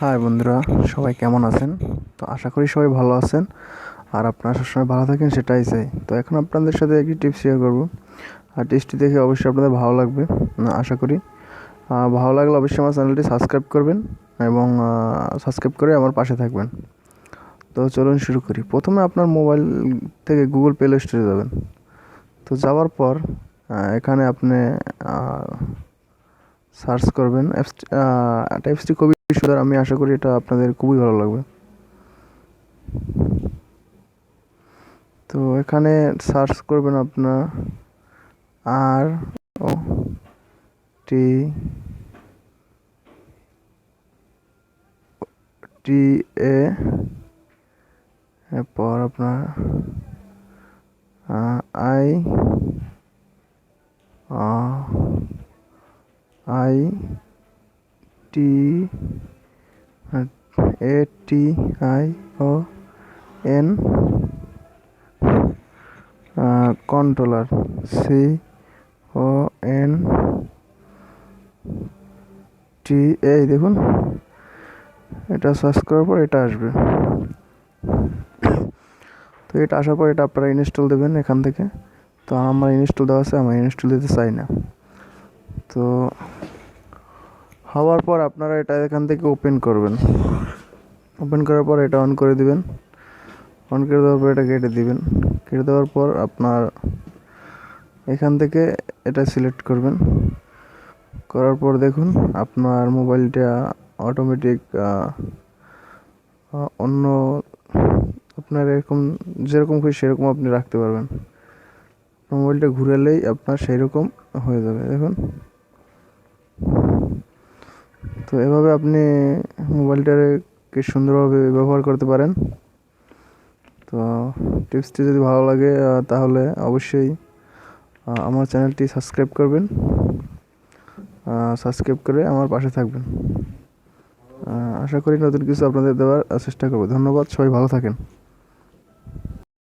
High বন্ধুরা। সবাই কেমন আছেন? তো আশা করি সবাই ভালো আছেন। আর আপনারা সবসময় ভালো থাকেন, সেটাই চাই। তো এখন আপনাদের সাথে একটি টিপস শেয়ার করব। আর টিপসটি দেখে অবশ্যই আপনাদের ভালো লাগবে আশা করি। ভালো লাগলে অবশ্যই আমার চ্যানেলটি সাবস্ক্রাইব করবেন এবং সাবস্ক্রাইব করে আমার পাশে থাকবেন। তো চলুন শুরু করি। প্রথমে আপনার মোবাইল থেকে গুগল প্লে স্টোরে যাবেন। তো যাওয়ার পর এখানে আপনি সার্চ করবেন। অ্যাপসটি অ্যাপসটি খুবই সুন্দর। আমি আশা করি এটা আপনাদের খুবই ভালো লাগবে। তো এখানে সার্চ করবেন আপনার আর ও টি টি এ এরপর আপনার I I T A T I O N controller, C O N, T, এই দেখুন, এটা সার্চ করার পর এটা আসবে। তো এটা আসার পর এটা আপনারা ইনস্টল দেবেন এখান থেকে। তো আমার ইনস্টল দেওয়া আছে, আমার ইনস্টল দিতে চাই না। তো হওয়ার পর আপনারা এটা এখান থেকে ওপেন করবেন। ওপেন করার পর এটা অন করে দিবেন। অন করে দেওয়ার পর এটা কেটে দিবেন। কেটে দেওয়ার পর আপনার এখান থেকে এটা সিলেক্ট করবেন। করার পর দেখুন, আপনার মোবাইলটা অটোমেটিক অন্য আপনার এরকম, যেরকম খুশি সেরকম আপনি রাখতে পারবেন। মোবাইলটা ঘুরালেই আপনার সেই রকম হয়ে যাবে। দেখুন। তো এভাবে আপনি মোবাইলটাকে সুন্দরভাবে ব্যবহার করতে পারেন। তো টিপসটি যদি ভালো লাগে তাহলে অবশ্যই আমার চ্যানেলটি সাবস্ক্রাইব করবেন। সাবস্ক্রাইব করে আমার পাশে থাকবেন। আশা করি নতুন কিছু আপনাদের দেওয়ার চেষ্টা করব। ধন্যবাদ, সবাই ভালো থাকেন।